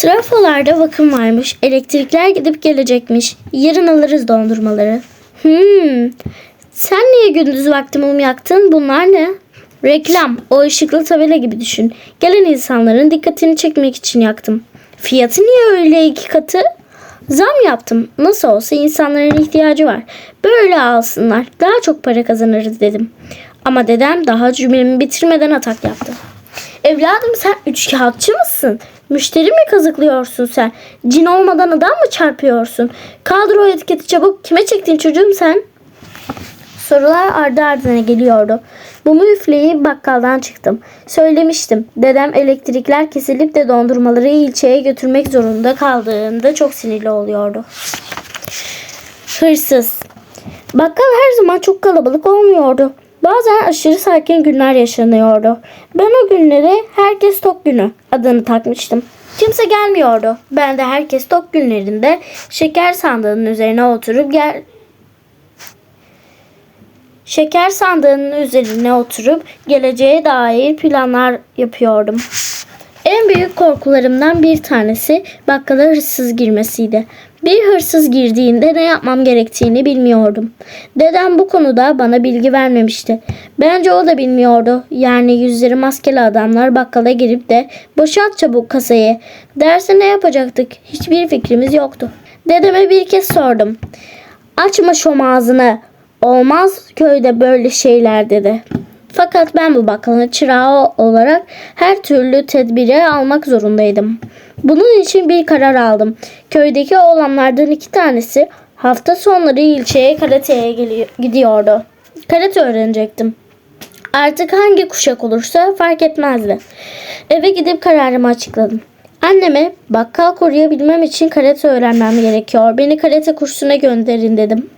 Trafolarda bakım varmış. Elektrikler gidip gelecekmiş. Yarın alırız dondurmaları. Hmm. Sen niye gündüz vakti mum yaktın? Bunlar ne? Reklam. O ışıklı tabela gibi düşün. Gelen insanların dikkatini çekmek için yaktım. Fiyatı niye öyle iki katı? Zam yaptım. Nasıl olsa insanların ihtiyacı var. Böyle alsınlar. Daha çok para kazanırız dedim. Ama dedem daha cümlemi bitirmeden atak yaptı. Evladım sen üçkağıtçı mısın? Müşteri mi kazıklıyorsun sen? Cin olmadan adam mı çarpıyorsun? Kaldır o etiketi çabuk. Kime çektin çocuğum sen? Sorular ardı ardına geliyordu. Mumu üfleyip bakkaldan çıktım. Söylemiştim. Dedem elektrikler kesilip de dondurmaları ilçeye götürmek zorunda kaldığında çok sinirli oluyordu. Hırsız. Bakkal her zaman çok kalabalık olmuyordu. Bazen aşırı sakin günler yaşanıyordu. Ben o günlere herkes tok günü adını takmıştım. Kimse gelmiyordu. Ben de herkes tok günlerinde şeker sandığının üzerine oturup gel Şeker sandığının üzerine oturup geleceğe dair planlar yapıyordum. En büyük korkularımdan bir tanesi bakkala hırsız girmesiydi. Bir hırsız girdiğinde ne yapmam gerektiğini bilmiyordum. Dedem bu konuda bana bilgi vermemişti. Bence o da bilmiyordu. Yani yüzleri maskeli adamlar bakkala girip de boşalt çabuk kasayı derse ne yapacaktık? Hiçbir fikrimiz yoktu. Dedeme bir kez sordum. Açma şom ağzını. Olmaz köyde böyle şeyler dedi. Fakat ben bu bakkalın çırağı olarak her türlü tedbiri almak zorundaydım. Bunun için bir karar aldım. Köydeki oğlanlardan iki tanesi hafta sonları ilçeye karateye gidiyordu. Karate öğrenecektim. Artık hangi kuşak olursa fark etmezdi. Eve gidip kararımı açıkladım. Anneme bakkal koruyabilmem için karate öğrenmem gerekiyor. Beni karate kursuna gönderin dedim.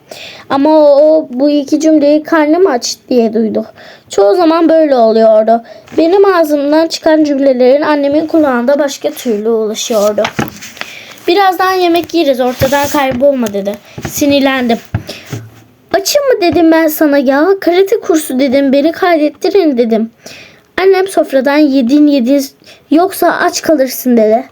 Ama o, o bu iki cümleyi karnım aç diye duydu. Çoğu zaman böyle oluyordu. Benim ağzımdan çıkan cümlelerin annemin kulağında başka türlü ulaşıyordu. Birazdan yemek yeriz ortadan kaybolma dedi. Sinirlendim. Açım mı dedim ben sana ya. Karate kursu dedim. Beni kaydettirin dedim. Annem sofradan yedin yedin yoksa aç kalırsın dedi.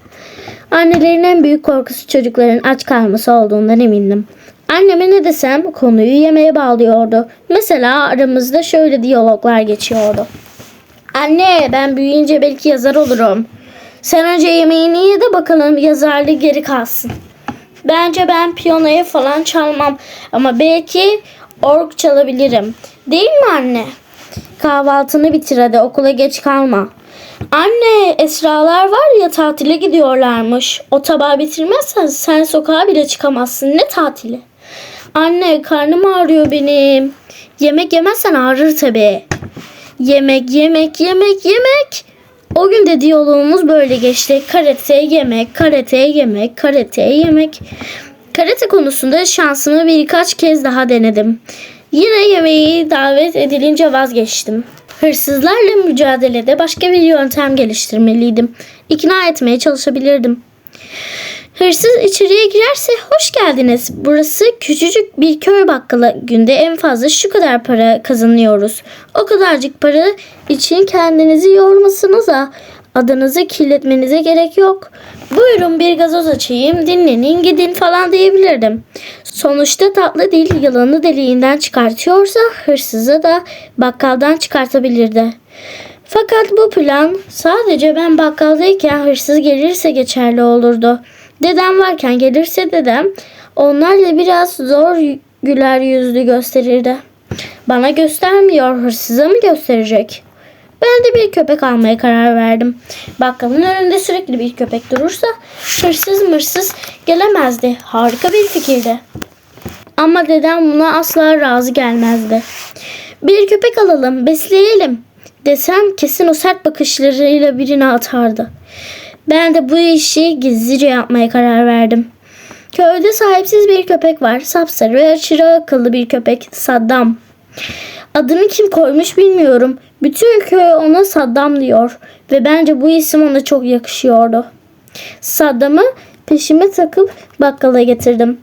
Annelerin en büyük korkusu çocukların aç kalması olduğundan emindim. Anneme ne desem konuyu yemeğe bağlıyordu. Mesela aramızda şöyle diyaloglar geçiyordu. Anne ben büyüyünce belki yazar olurum. Sen önce yemeğini ye de bakalım yazarlığı geri kalsın. Bence ben piyanoyu falan çalmam ama belki org çalabilirim. Değil mi anne? Kahvaltını bitir hadi okula geç kalma. Anne Esralar var ya tatile gidiyorlarmış. O tabağı bitirmezsen sen sokağa bile çıkamazsın. Ne tatili? Anne karnım ağrıyor benim. Yemek yemezsen ağrır tabii. Yemek yemek yemek yemek. O gün de diyalogumuz böyle geçti. Karate yemek, karate yemek, karate yemek. Karate konusunda şansımı birkaç kez daha denedim. Yine yemeği davet edilince vazgeçtim. Hırsızlarla mücadelede başka bir yöntem geliştirmeliydim. İkna etmeye çalışabilirdim. Hırsız içeriye girerse hoş geldiniz. Burası küçücük bir köy bakkalı. Günde en fazla şu kadar para kazanıyoruz. O kadarcık para için kendinizi yormasınıza. Adınızı kirletmenize gerek yok. Buyurun bir gazoz açayım, dinlenin, gidin falan diyebilirdim. Sonuçta tatlı dil yılanı deliğinden çıkartıyorsa hırsızı da bakkaldan çıkartabilirdi. Fakat bu plan sadece ben bakkaldayken hırsız gelirse geçerli olurdu. Dedem varken gelirse dedem onlarla biraz zor güler yüzlü gösterirdi. Bana göstermiyor hırsıza mı gösterecek? Ben de bir köpek almaya karar verdim. Bakkalın önünde sürekli bir köpek durursa hırsız mırsız gelemezdi. Harika bir fikirdi. Ama dedem buna asla razı gelmezdi. Bir köpek alalım, besleyelim desem kesin o sert bakışlarıyla birini atardı. Ben de bu işi gizlice yapmaya karar verdim. Köyde sahipsiz bir köpek var. Sapsarı ve aşırı akıllı bir köpek. Saddam. Adını kim koymuş bilmiyorum. Bütün köy ona Saddam diyor. Ve bence bu isim ona çok yakışıyordu. Saddam'ı peşime takıp bakkala getirdim.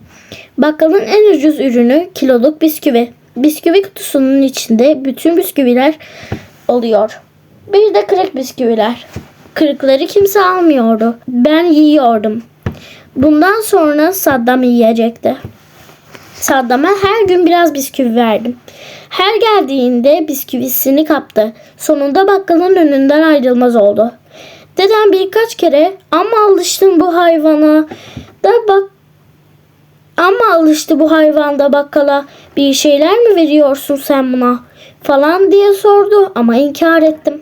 Bakkalın en ucuz ürünü kiloluk bisküvi. Bisküvi kutusunun içinde bütün bisküviler oluyor. Bir de kırık bisküviler. Kırıkları kimse almıyordu. Ben yiyordum. Bundan sonra Saddam yiyecekti. Saddam'a her gün biraz bisküvi verdim. Her geldiğinde bisküvisini kaptı. Sonunda bakkalın önünden ayrılmaz oldu. Dedem birkaç kere ama alıştım bu hayvana da bak ama alıştı bu hayvanda bakkala. Bir şeyler mi veriyorsun sen buna? Falan diye sordu ama inkar ettim.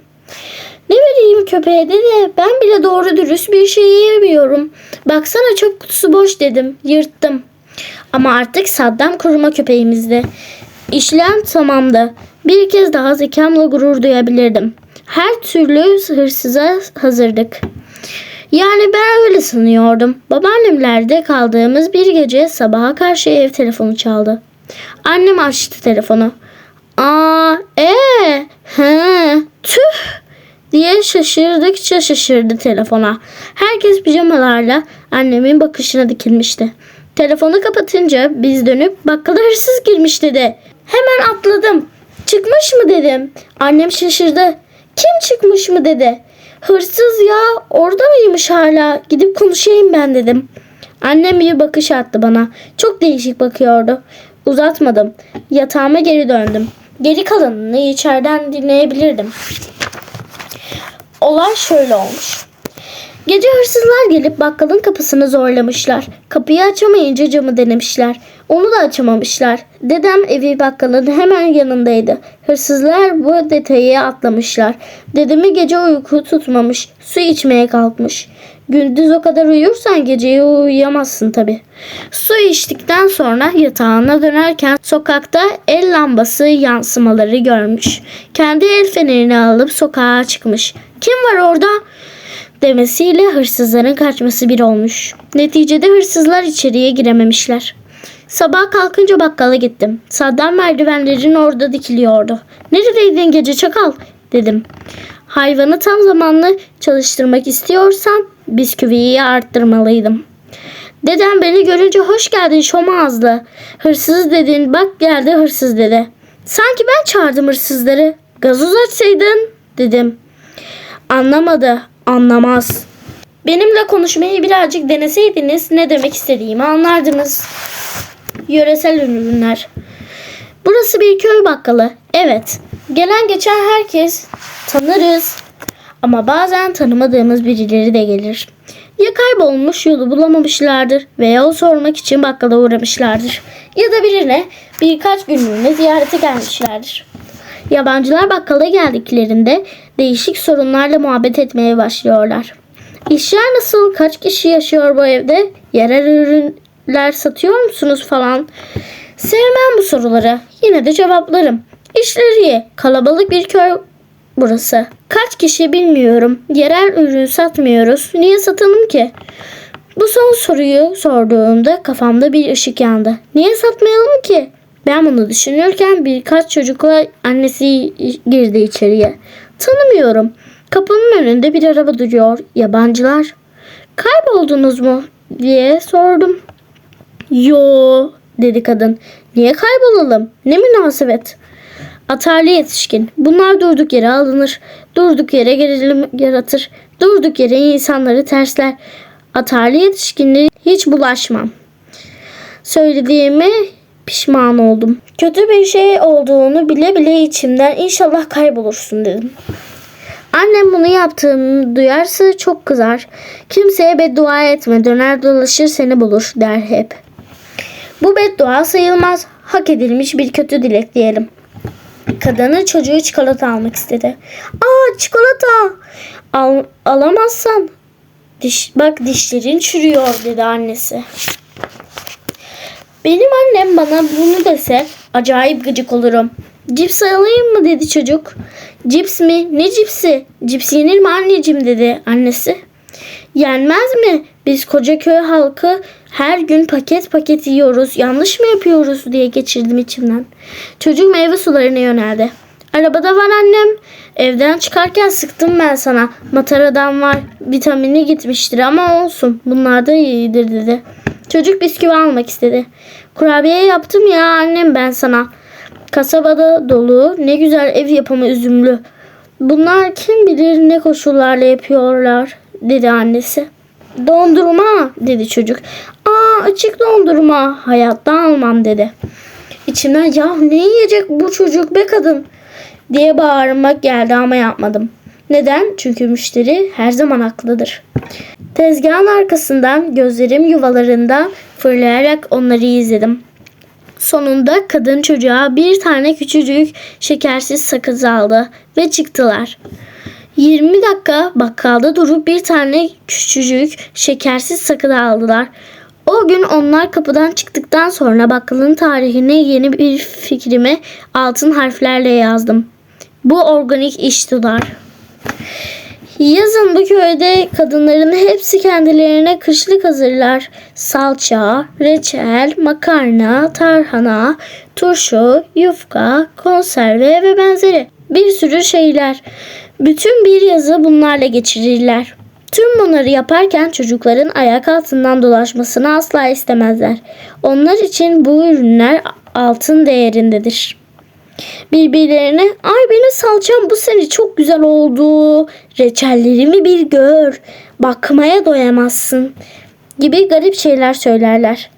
Ne vereyim köpeğe dedi. Ben bile doğru dürüst bir şey yiyemiyorum. Baksana çöp kutusu boş dedim. Yırttım. Ama artık Saddam koruma köpeğimizdi. İşlem tamamdı. Bir kez daha zekamla gurur duyabilirdim. Her türlü hırsıza hazırdık. Yani ben öyle sanıyordum. Babaannemlerde kaldığımız bir gece sabaha karşı ev telefonu çaldı. Annem açtı telefonu. Aa, e, he, tüh diye şaşırdıkça şaşırdı telefona. Herkes pijamalarla annemin bakışına dikilmişti. Telefonu kapatınca biz dönüp bakkala hırsız girmiş dedi. Hemen atladım. Çıkmış mı dedim. Annem şaşırdı. Kim çıkmış mı dedi. Hırsız ya orada mıymış hala gidip konuşayım ben dedim. Annem bir bakış attı bana. Çok değişik bakıyordu. Uzatmadım. Yatağıma geri döndüm. Geri kalanını içeriden dinleyebilirdim. Olay şöyle olmuş. Gece hırsızlar gelip bakkalın kapısını zorlamışlar. Kapıyı açamayınca camı denemişler. Onu da açamamışlar. Dedem evi bakkalın hemen yanındaydı. Hırsızlar bu detayı atlamışlar. Dedemi gece uyku tutmamış. Su içmeye kalkmış. Gündüz o kadar uyursan geceyi uyuyamazsın tabi. Su içtikten sonra yatağına dönerken sokakta el lambası yansımaları görmüş. Kendi el fenerini alıp sokağa çıkmış. Kim var orada? demesiyle hırsızların kaçması bir olmuş. Neticede hırsızlar içeriye girememişler. Sabah kalkınca bakkala gittim. Saddam merdivenlerin orada dikiliyordu. Neredeydin gece çakal? dedim. Hayvanı tam zamanlı çalıştırmak istiyorsam bisküviyi arttırmalıydım. Dedem beni görünce hoş geldin şom ağızlı. Hırsız dedin bak geldi hırsız dedi. Sanki ben çağırdım hırsızları. Gazoz açsaydın dedim. Anlamadı anlamaz. Benimle konuşmayı birazcık deneseydiniz ne demek istediğimi anlardınız. Yöresel ürünler. Burası bir köy bakkalı. Evet. Gelen geçen herkes tanırız. Ama bazen tanımadığımız birileri de gelir. Ya kaybolmuş yolu bulamamışlardır veya yol sormak için bakkala uğramışlardır. Ya da birine birkaç günlüğüne ziyarete gelmişlerdir. Yabancılar bakkala geldiklerinde değişik sorunlarla muhabbet etmeye başlıyorlar. İşler nasıl? Kaç kişi yaşıyor bu evde? Yerel ürünler satıyor musunuz falan? Sevmem bu soruları. Yine de cevaplarım. İşleri iyi. Kalabalık bir köy burası. Kaç kişi bilmiyorum. Yerel ürün satmıyoruz. Niye satalım ki? Bu son soruyu sorduğumda kafamda bir ışık yandı. Niye satmayalım ki? Ben bunu düşünürken birkaç çocukla annesi girdi içeriye. Tanımıyorum. Kapının önünde bir araba duruyor. Yabancılar. Kayboldunuz mu? diye sordum. Yo dedi kadın. Niye kaybolalım? Ne münasebet. Atarlı yetişkin. Bunlar durduk yere alınır. Durduk yere gerilim yaratır. Durduk yere insanları tersler. Atarlı yetişkinleri hiç bulaşmam. Söylediğimi pişman oldum. Kötü bir şey olduğunu bile bile içimden inşallah kaybolursun dedim. Annem bunu yaptığımı duyarsa çok kızar. Kimseye beddua etme döner dolaşır seni bulur der hep. Bu beddua sayılmaz. Hak edilmiş bir kötü dilek diyelim. Kadını çocuğu çikolata almak istedi. Aa çikolata. Al, alamazsan diş, bak dişlerin çürüyor dedi annesi. Benim annem bana bunu dese acayip gıcık olurum. Cips alayım mı dedi çocuk. Cips mi? Ne cipsi? Cips yenir mi anneciğim dedi annesi. Yenmez mi? Biz koca köy halkı her gün paket paket yiyoruz. Yanlış mı yapıyoruz diye geçirdim içimden. Çocuk meyve sularına yöneldi. Arabada var annem. Evden çıkarken sıktım ben sana. Mataradan var. Vitamini gitmiştir ama olsun. Bunlar da iyidir dedi. Çocuk bisküvi almak istedi. Kurabiye yaptım ya annem ben sana. Kasabada dolu ne güzel ev yapımı üzümlü. Bunlar kim bilir ne koşullarla yapıyorlar dedi annesi. Dondurma dedi çocuk. Aa açık dondurma hayatta almam dedi. İçimden ya ne yiyecek bu çocuk be kadın diye bağırmak geldi ama yapmadım. Neden? Çünkü müşteri her zaman haklıdır. Tezgahın arkasından gözlerim yuvalarında fırlayarak onları izledim. Sonunda kadın çocuğa bir tane küçücük şekersiz sakız aldı ve çıktılar. 20 dakika bakkalda durup bir tane küçücük şekersiz sakız aldılar. O gün onlar kapıdan çıktıktan sonra bakkalın tarihine yeni bir fikrimi altın harflerle yazdım. Bu organik iştilar. Yazın bu köyde kadınların hepsi kendilerine kışlık hazırlar. Salça, reçel, makarna, tarhana, turşu, yufka, konserve ve benzeri. Bir sürü şeyler. Bütün bir yazı bunlarla geçirirler. Tüm bunları yaparken çocukların ayak altından dolaşmasını asla istemezler. Onlar için bu ürünler altın değerindedir birbirlerine ay benim salçam bu sene çok güzel oldu. Reçellerimi bir gör. Bakmaya doyamazsın gibi garip şeyler söylerler.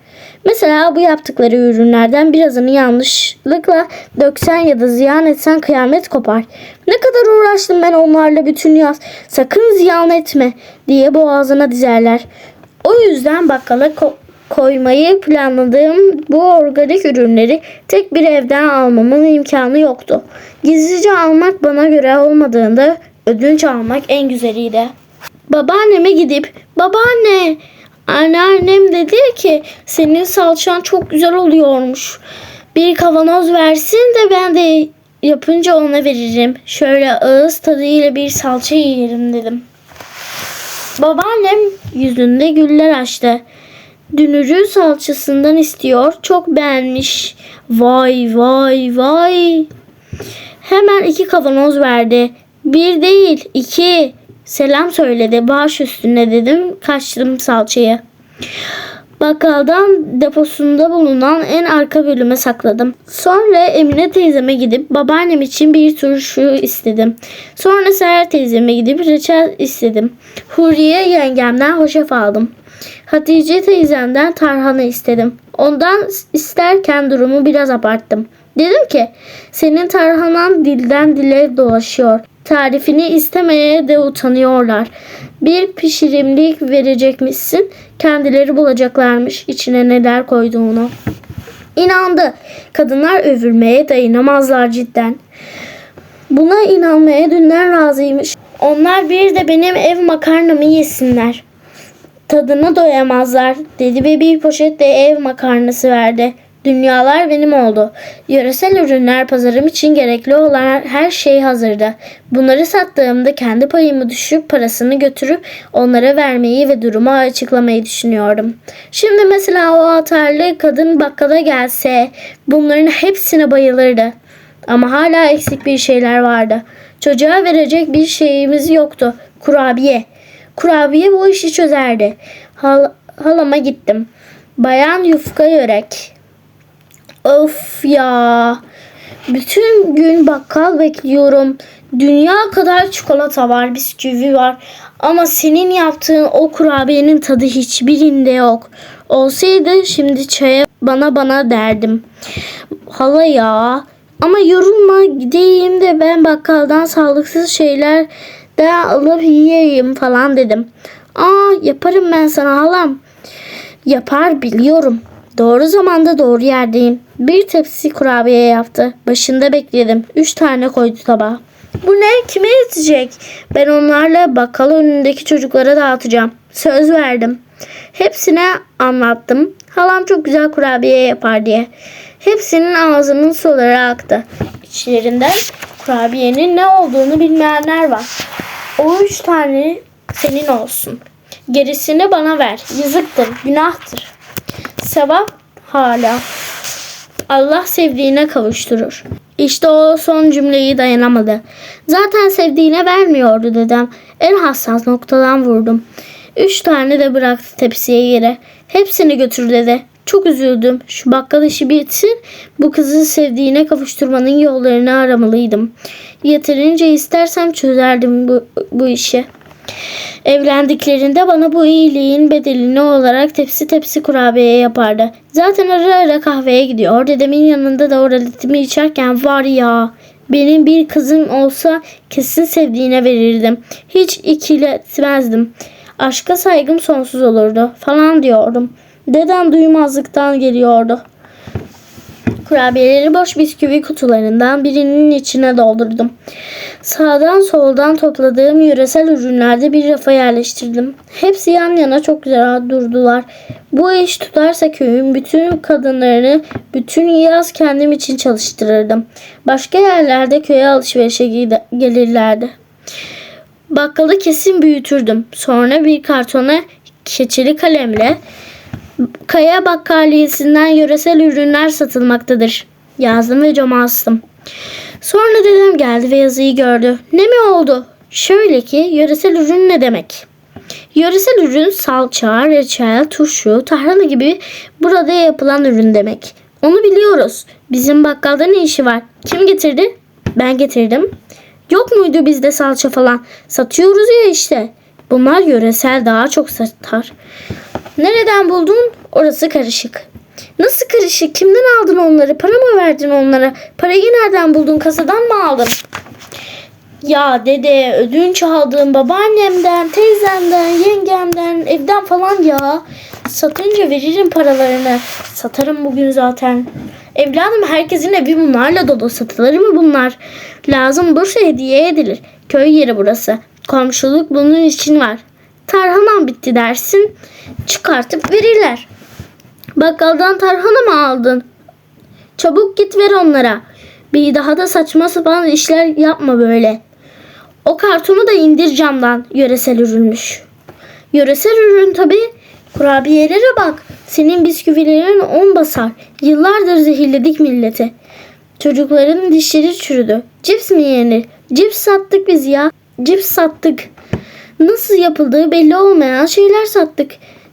Mesela bu yaptıkları ürünlerden birazını yanlışlıkla döksen ya da ziyan etsen kıyamet kopar. Ne kadar uğraştım ben onlarla bütün yaz. Sakın ziyan etme diye boğazına dizerler. O yüzden bakkala ko- koymayı planladığım bu organik ürünleri tek bir evden almamın imkanı yoktu. Gizlice almak bana göre olmadığında ödünç almak en güzeliydi. Babaanneme gidip babaanne anneannem dedi ki senin salçan çok güzel oluyormuş. Bir kavanoz versin de ben de yapınca ona veririm. Şöyle ağız tadıyla bir salça yerim dedim. Babaannem yüzünde güller açtı. Dünürü salçasından istiyor. Çok beğenmiş. Vay vay vay. Hemen iki kavanoz verdi. Bir değil iki. Selam söyledi. Baş üstüne dedim. Kaçtım salçayı. Bakkaldan deposunda bulunan en arka bölüme sakladım. Sonra Emine teyzeme gidip babaannem için bir turşu istedim. Sonra Seher teyzeme gidip reçel istedim. Huriye yengemden hoşaf aldım. Hatice teyzemden tarhana istedim. Ondan isterken durumu biraz abarttım. Dedim ki senin tarhanan dilden dile dolaşıyor. Tarifini istemeye de utanıyorlar. Bir pişirimlik verecekmişsin. Kendileri bulacaklarmış içine neler koyduğunu. İnandı. Kadınlar övülmeye dayanamazlar cidden. Buna inanmaya dünden razıymış. Onlar bir de benim ev makarnamı yesinler. Tadına doyamazlar dedi ve bir poşet de ev makarnası verdi. Dünyalar benim oldu. Yöresel ürünler pazarım için gerekli olan her şey hazırdı. Bunları sattığımda kendi payımı düşüp parasını götürüp onlara vermeyi ve durumu açıklamayı düşünüyordum. Şimdi mesela o atarlı kadın bakkala gelse bunların hepsine bayılırdı. Ama hala eksik bir şeyler vardı. Çocuğa verecek bir şeyimiz yoktu. Kurabiye. Kurabiye bu işi çözerdi. Hal, halama gittim. Bayan yufka yörek. Of ya. Bütün gün bakkal bekliyorum. Dünya kadar çikolata var, bisküvi var. Ama senin yaptığın o kurabiyenin tadı hiçbirinde yok. Olsaydı şimdi çaya bana bana derdim. Hala ya. Ama yorulma gideyim de ben bakkaldan sağlıksız şeyler de alıp yiyeyim falan dedim. Aa yaparım ben sana halam. Yapar biliyorum. Doğru zamanda doğru yerdeyim. Bir tepsi kurabiye yaptı. Başında bekledim. Üç tane koydu tabağa. Bu ne? Kime yetecek? Ben onlarla bakkal önündeki çocuklara dağıtacağım. Söz verdim. Hepsine anlattım. Halam çok güzel kurabiye yapar diye. Hepsinin ağzının suları aktı. İçlerinden kurabiyenin ne olduğunu bilmeyenler var. O üç tane senin olsun. Gerisini bana ver. Yazıktır, günahtır. Sevap hala. Allah sevdiğine kavuşturur. İşte o son cümleyi dayanamadı. Zaten sevdiğine vermiyordu dedem. En hassas noktadan vurdum. Üç tane de bıraktı tepsiye yere. Hepsini götür dedi. Çok üzüldüm. Şu bakkal işi bitsin. Bu kızı sevdiğine kavuşturmanın yollarını aramalıydım. Yeterince istersem çözerdim bu, bu işi. Evlendiklerinde bana bu iyiliğin bedelini olarak tepsi tepsi kurabiye yapardı. Zaten ara ara kahveye gidiyor. Dedemin yanında da oraletimi içerken var ya benim bir kızım olsa kesin sevdiğine verirdim. Hiç ikiletmezdim. Aşka saygım sonsuz olurdu falan diyordum. Dedem duymazlıktan geliyordu. Kurabiyeleri boş bisküvi kutularından birinin içine doldurdum. Sağdan soldan topladığım yöresel ürünlerde bir rafa yerleştirdim. Hepsi yan yana çok güzel durdular. Bu iş tutarsa köyün bütün kadınlarını bütün yaz kendim için çalıştırırdım. Başka yerlerde köye alışverişe gelirlerdi. Bakkalı kesin büyütürdüm. Sonra bir kartona keçeli kalemle Kaya bakkaliyesinden yöresel ürünler satılmaktadır. Yazdım ve cama astım. Sonra dedem geldi ve yazıyı gördü. Ne mi oldu? Şöyle ki yöresel ürün ne demek? Yöresel ürün salça, reçel, turşu, tarhana gibi burada yapılan ürün demek. Onu biliyoruz. Bizim bakkalda ne işi var? Kim getirdi? Ben getirdim. Yok muydu bizde salça falan? Satıyoruz ya işte. Bunlar yöresel daha çok satar. Nereden buldun? Orası karışık. Nasıl karışık? Kimden aldın onları? Para mı verdin onlara? Parayı nereden buldun? Kasadan mı aldın? Ya dede ödünç aldığım babaannemden, teyzemden, yengemden, evden falan ya. Satınca veririm paralarını. Satarım bugün zaten. Evladım herkesin evi bunlarla dolu. Satılır mı bunlar? Lazım olursa hediye edilir. Köy yeri burası. Komşuluk bunun için var. Tarhanan bitti dersin. Çıkartıp verirler. Bakkaldan tarhana mı aldın? Çabuk git ver onlara. Bir daha da saçma sapan işler yapma böyle. O kartonu da indir camdan. Yöresel ürünmüş. Yöresel ürün tabi. Kurabiyelere bak. Senin bisküvilerin on basar. Yıllardır zehirledik milleti. Çocukların dişleri çürüdü. Cips mi yenir? Cips sattık biz ya. Cips sattık. Nasıl yapıldığı belli olmayan şeyler sattık.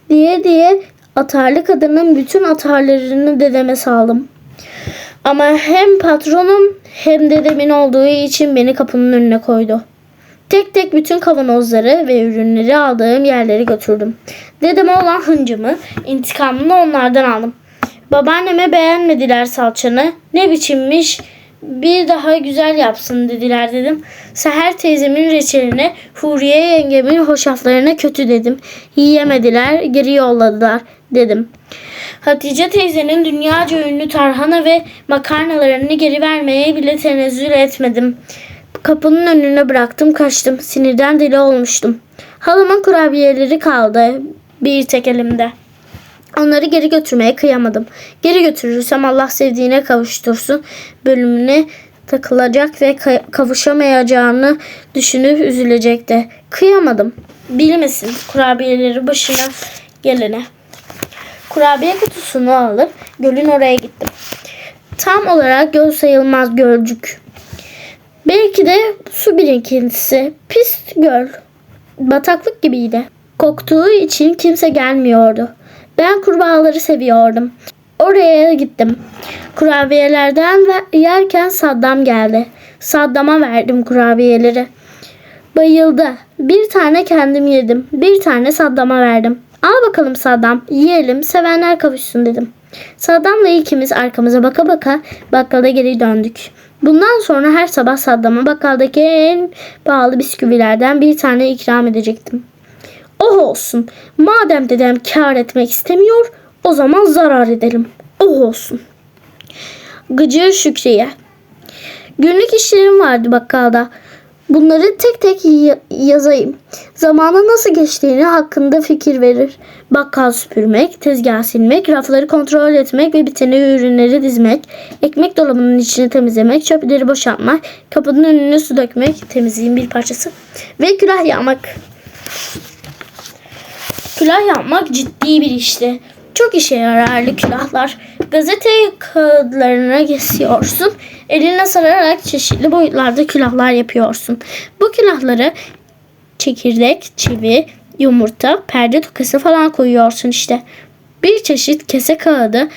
Diye diye atarlı kadının bütün atarlarını dedeme saldım. Ama hem patronum hem dedemin olduğu için beni kapının önüne koydu. Tek tek bütün kavanozları ve ürünleri aldığım yerleri götürdüm. Dedeme olan hıncımı, intikamını onlardan aldım. Babaanneme beğenmediler salçanı. Ne biçimmiş bir daha güzel yapsın dediler dedim. Seher teyzemin reçeline, Huriye yengemin hoşaflarına kötü dedim. Yiyemediler, geri yolladılar dedim. Hatice teyzenin dünyaca ünlü tarhana ve makarnalarını geri vermeye bile tenezzül etmedim. Kapının önüne bıraktım kaçtım. Sinirden deli olmuştum. Halamın kurabiyeleri kaldı bir tek elimde. Onları geri götürmeye kıyamadım. Geri götürürsem Allah sevdiğine kavuştursun bölümüne takılacak ve ka- kavuşamayacağını düşünüp üzülecekti. Kıyamadım. Bilmesin kurabiyeleri başına gelene. Kurabiye kutusunu alıp gölün oraya gittim. Tam olarak göl sayılmaz gölcük. Belki de su birikintisi. Pis göl. Bataklık gibiydi. Koktuğu için kimse gelmiyordu. Ben kurbağaları seviyordum. Oraya gittim. Kurabiyelerden yerken Saddam geldi. Saddam'a verdim kurabiyeleri. Bayıldı. Bir tane kendim yedim. Bir tane Saddam'a verdim. Al bakalım Saddam. Yiyelim. Sevenler kavuşsun dedim. Saddam'la ikimiz arkamıza baka baka bakkala geri döndük. Bundan sonra her sabah Saddam'a bakkaldaki en pahalı bisküvilerden bir tane ikram edecektim. Oh olsun. Madem dedem kar etmek istemiyor, o zaman zarar edelim. Oh olsun. Gıcır Şükriye. Günlük işlerim vardı bakkalda. Bunları tek tek yazayım. Zamanın nasıl geçtiğini hakkında fikir verir. Bakkal süpürmek, tezgah silmek, rafları kontrol etmek ve biteni ürünleri dizmek, ekmek dolabının içini temizlemek, çöpleri boşaltmak, kapının önüne su dökmek, temizliğin bir parçası ve külah yağmak. Külah yapmak ciddi bir işti. Çok işe yararlı külahlar. Gazete kağıtlarına kesiyorsun. Eline sararak çeşitli boyutlarda külahlar yapıyorsun. Bu külahları çekirdek, çivi, yumurta, perde tokası falan koyuyorsun işte. Bir çeşit kese kağıdı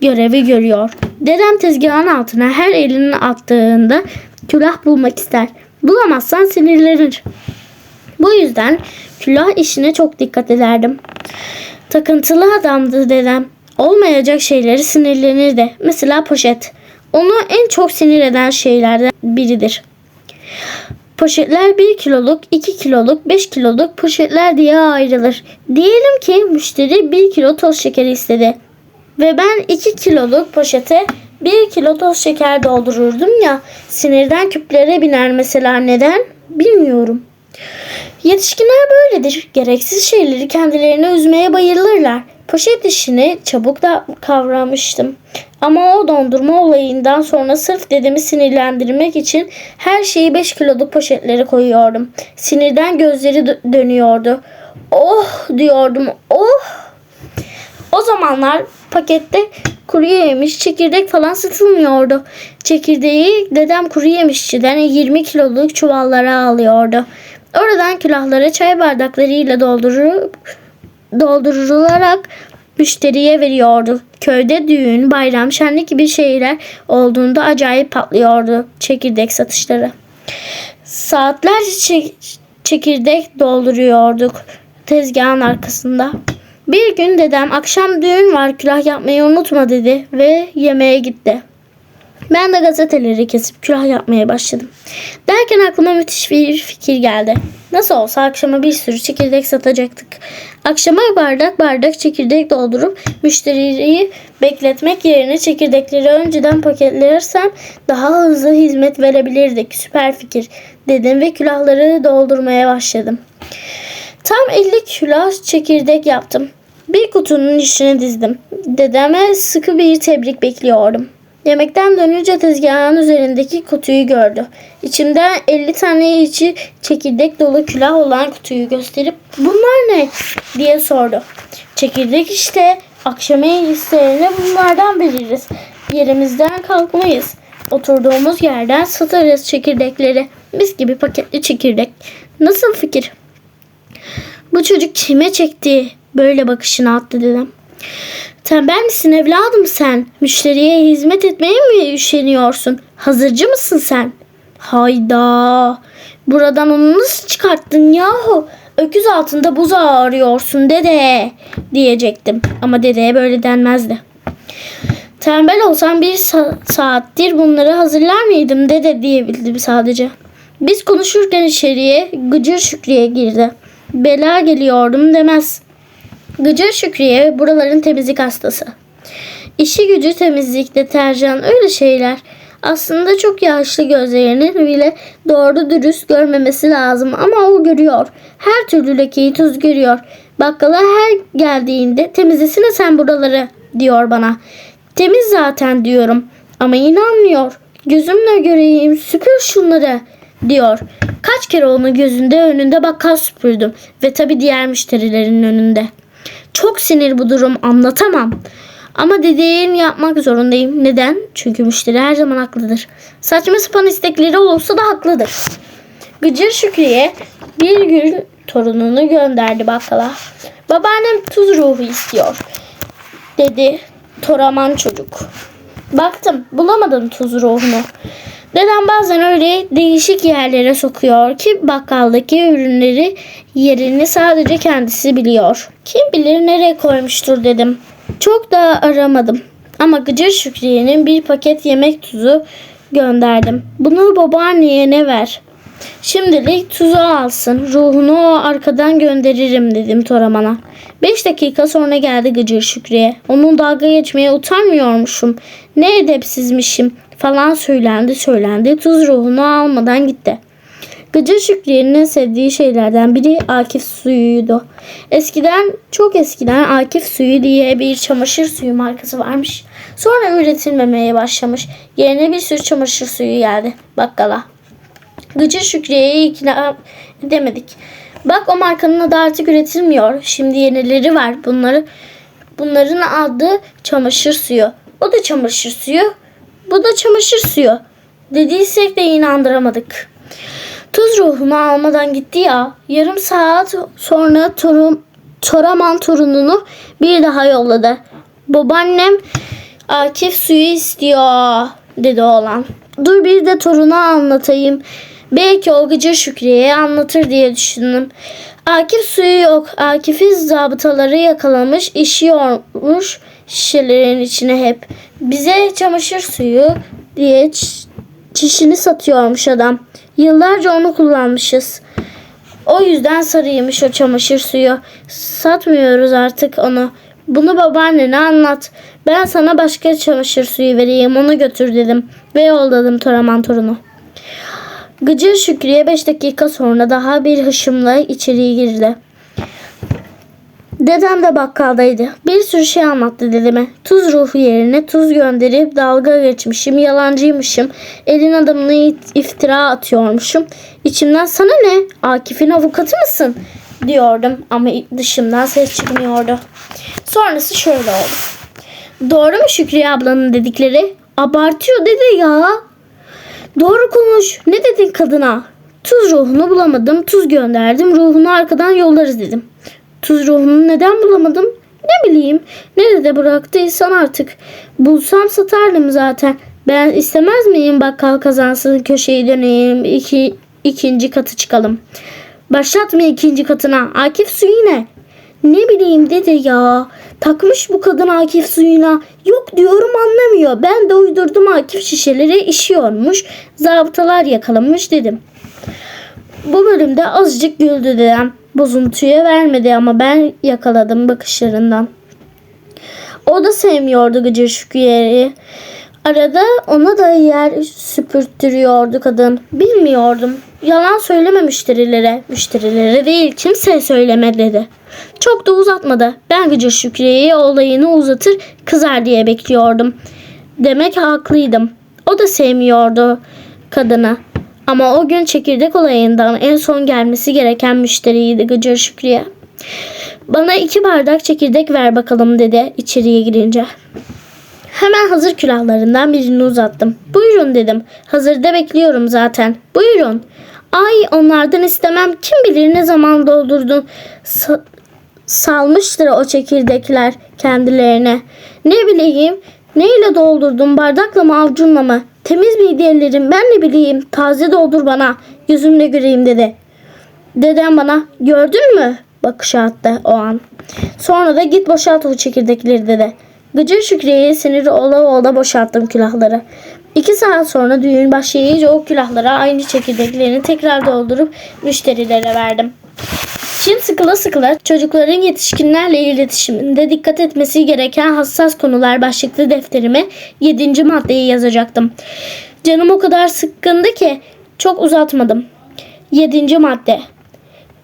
görevi görüyor. Dedem tezgahın altına her elini attığında külah bulmak ister. Bulamazsan sinirlenir. Bu yüzden külah işine çok dikkat ederdim. Takıntılı adamdı dedem. Olmayacak şeyleri sinirlenirdi. Mesela poşet. Onu en çok sinir eden şeylerden biridir. Poşetler 1 kiloluk, 2 kiloluk, 5 kiloluk poşetler diye ayrılır. Diyelim ki müşteri 1 kilo toz şekeri istedi. Ve ben 2 kiloluk poşete 1 kilo toz şeker doldururdum ya. Sinirden küplere biner mesela neden? Bilmiyorum. Yetişkinler böyledir. Gereksiz şeyleri kendilerine üzmeye bayılırlar. Poşet işini çabuk da kavramıştım. Ama o dondurma olayından sonra sırf dedemi sinirlendirmek için her şeyi 5 kiloluk poşetlere koyuyordum. Sinirden gözleri dö- dönüyordu. Oh diyordum. Oh. O zamanlar pakette kuru yemiş, çekirdek falan satılmıyordu. Çekirdeği dedem kuru yemişçiden 20 kiloluk çuvallara alıyordu. Oradan külahlara çay bardaklarıyla doldurup doldurularak müşteriye veriyordu. Köyde düğün, bayram, şenlik gibi şeyler olduğunda acayip patlıyordu çekirdek satışları. Saatlerce çe- çekirdek dolduruyorduk tezgahın arkasında. Bir gün dedem akşam düğün var külah yapmayı unutma dedi ve yemeğe gitti. Ben de gazeteleri kesip külah yapmaya başladım. Derken aklıma müthiş bir fikir geldi. Nasıl olsa akşama bir sürü çekirdek satacaktık. Akşama bardak bardak çekirdek doldurup müşteriyi bekletmek yerine çekirdekleri önceden paketlersem daha hızlı hizmet verebilirdik. Süper fikir dedim ve külahları doldurmaya başladım. Tam 50 kilo çekirdek yaptım. Bir kutunun içine dizdim. Dedeme sıkı bir tebrik bekliyordum. Yemekten dönünce tezgahın üzerindeki kutuyu gördü. İçimden 50 tane içi çekirdek dolu külah olan kutuyu gösterip bunlar ne diye sordu. Çekirdek işte akşam isteğine bunlardan veririz. Yerimizden kalkmayız. Oturduğumuz yerden satarız çekirdekleri. Mis gibi paketli çekirdek. Nasıl fikir? Bu çocuk kime çekti? Böyle bakışını attı dedem. Tembel misin evladım sen? Müşteriye hizmet etmeye mi üşeniyorsun? Hazırcı mısın sen? Hayda. Buradan onu nasıl çıkarttın yahu? Öküz altında buzağı arıyorsun dede diyecektim. Ama dedeye böyle denmezdi. Tembel olsam bir sa- saattir bunları hazırlar mıydım dede diyebildim sadece. Biz konuşurken içeriye Gıcır Şükrü'ye girdi. Bela geliyordum demez. Gıcır Şükriye buraların temizlik hastası. İşi gücü temizlik, deterjan öyle şeyler. Aslında çok yaşlı gözlerinin bile doğru dürüst görmemesi lazım ama o görüyor. Her türlü lekeyi tuz görüyor. Bakkala her geldiğinde temizlesene sen buraları diyor bana. Temiz zaten diyorum ama inanmıyor. Gözümle göreyim süpür şunları diyor. Kaç kere onun gözünde önünde bakkal süpürdüm ve tabi diğer müşterilerin önünde. Çok sinir bu durum anlatamam. Ama dediğini yapmak zorundayım. Neden? Çünkü müşteri her zaman haklıdır. Saçma sapan istekleri olursa da haklıdır. Gıcır Şükriye bir gün torununu gönderdi bakkala. Babaannem tuz ruhu istiyor. Dedi toraman çocuk. Baktım bulamadım tuz ruhunu. Dedem bazen öyle değişik yerlere sokuyor ki bakkaldaki ürünleri yerini sadece kendisi biliyor. Kim bilir nereye koymuştur dedim. Çok da aramadım. Ama Gıcır Şükriye'nin bir paket yemek tuzu gönderdim. Bunu babaanneye ne ver? Şimdilik tuzu alsın. Ruhunu o arkadan gönderirim dedim Toraman'a. Beş dakika sonra geldi Gıcır Şükriye. Onun dalga geçmeye utanmıyormuşum. Ne edepsizmişim falan söylendi söylendi. Tuz ruhunu almadan gitti. Gıcır Şükriye'nin en sevdiği şeylerden biri Akif suyuydu. Eskiden, çok eskiden Akif suyu diye bir çamaşır suyu markası varmış. Sonra üretilmemeye başlamış. Yerine bir sürü çamaşır suyu geldi bakkala. Gıcır Şükriye'yi ikna edemedik. Bak o markanın adı artık üretilmiyor. Şimdi yenileri var. Bunları bunların adı çamaşır suyu. O da çamaşır suyu. Bu da çamaşır suyu. Dediysek de inandıramadık. Tuz ruhunu almadan gitti ya. Yarım saat sonra torum, Toraman torununu bir daha yolladı. Babaannem Akif suyu istiyor dedi oğlan. Dur bir de toruna anlatayım. Belki o gıcır Şükriye'ye anlatır diye düşündüm. Akif suyu yok. Akif'i zabıtaları yakalamış, işiyormuş şişelerin içine hep. Bize çamaşır suyu diye çişini satıyormuş adam. Yıllarca onu kullanmışız. O yüzden sarıymış o çamaşır suyu. Satmıyoruz artık onu. Bunu babaannene anlat. Ben sana başka çamaşır suyu vereyim onu götür dedim. Ve yolladım Toraman torunu. Gıcır Şükriye 5 dakika sonra daha bir hışımla içeriye girdi. Dedem de bakkaldaydı. Bir sürü şey anlattı dedeme. Tuz ruhu yerine tuz gönderip dalga geçmişim, yalancıymışım. Elin adamına it- iftira atıyormuşum. İçimden sana ne? Akif'in avukatı mısın? diyordum ama dışımdan ses çıkmıyordu. Sonrası şöyle oldu. Doğru mu Şükriye ablanın dedikleri? Abartıyor dede ya. Doğru konuş. Ne dedin kadına? Tuz ruhunu bulamadım. Tuz gönderdim. Ruhunu arkadan yollarız dedim. Tuz ruhunu neden bulamadım? Ne bileyim. Nerede bıraktıysan artık. Bulsam satardım zaten. Ben istemez miyim bakkal kazansın köşeyi döneyim. iki, ikinci katı çıkalım. Başlatma ikinci katına. Akif suyu ne? Ne bileyim dede ya. Takmış bu kadın Akif suyuna. Yok diyorum anlamıyor. Ben de uydurdum Akif şişeleri işiyormuş. Zabıtalar yakalamış dedim. Bu bölümde azıcık güldü dedem. Bozuntuya vermedi ama ben yakaladım bakışlarından. O da sevmiyordu Gıcır Şükriye'yi. Arada ona da yer süpürttürüyordu kadın. Bilmiyordum. Yalan söyleme müşterilere. Müşterilere değil kimseye söyleme dedi. Çok da uzatmadı. Ben Gıcır Şükriye'ye olayını uzatır kızar diye bekliyordum. Demek haklıydım. O da sevmiyordu kadını. Ama o gün çekirdek olayından en son gelmesi gereken müşteriydi Gıcır Şükriye. Bana iki bardak çekirdek ver bakalım dedi içeriye girince. Hemen hazır külahlarından birini uzattım. Buyurun dedim. Hazırda bekliyorum zaten. Buyurun. Ay onlardan istemem. Kim bilir ne zaman doldurdun. Sa- salmıştır o çekirdekler kendilerine. Ne bileyim. Neyle doldurdun? Bardakla mı avucunla mı? Temiz miydi ellerim? Ben ne bileyim. Taze doldur bana. Gözümle göreyim dedi. Dedem bana gördün mü? Bakışı attı o an. Sonra da git boşalt o çekirdekleri dedi. Gıcır Şükriye'ye siniri ola ola boşalttım külahları. İki saat sonra düğün başlayınca o külahlara aynı çekirdeklerini tekrar doldurup müşterilere verdim. Çin sıkıla sıkıla çocukların yetişkinlerle iletişiminde dikkat etmesi gereken hassas konular başlıklı defterime 7. maddeyi yazacaktım. Canım o kadar sıkkındı ki çok uzatmadım. 7. madde.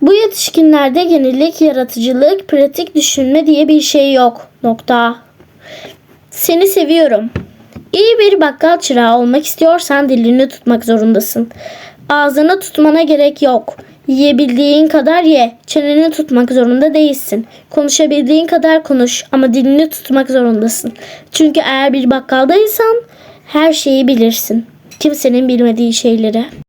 Bu yetişkinlerde yenilik, yaratıcılık, pratik düşünme diye bir şey yok. Nokta. Seni seviyorum. İyi bir bakkal çırağı olmak istiyorsan dilini tutmak zorundasın. Ağzını tutmana gerek yok. Yiyebildiğin kadar ye. Çeneni tutmak zorunda değilsin. Konuşabildiğin kadar konuş ama dilini tutmak zorundasın. Çünkü eğer bir bakkaldaysan her şeyi bilirsin. Kimsenin bilmediği şeyleri.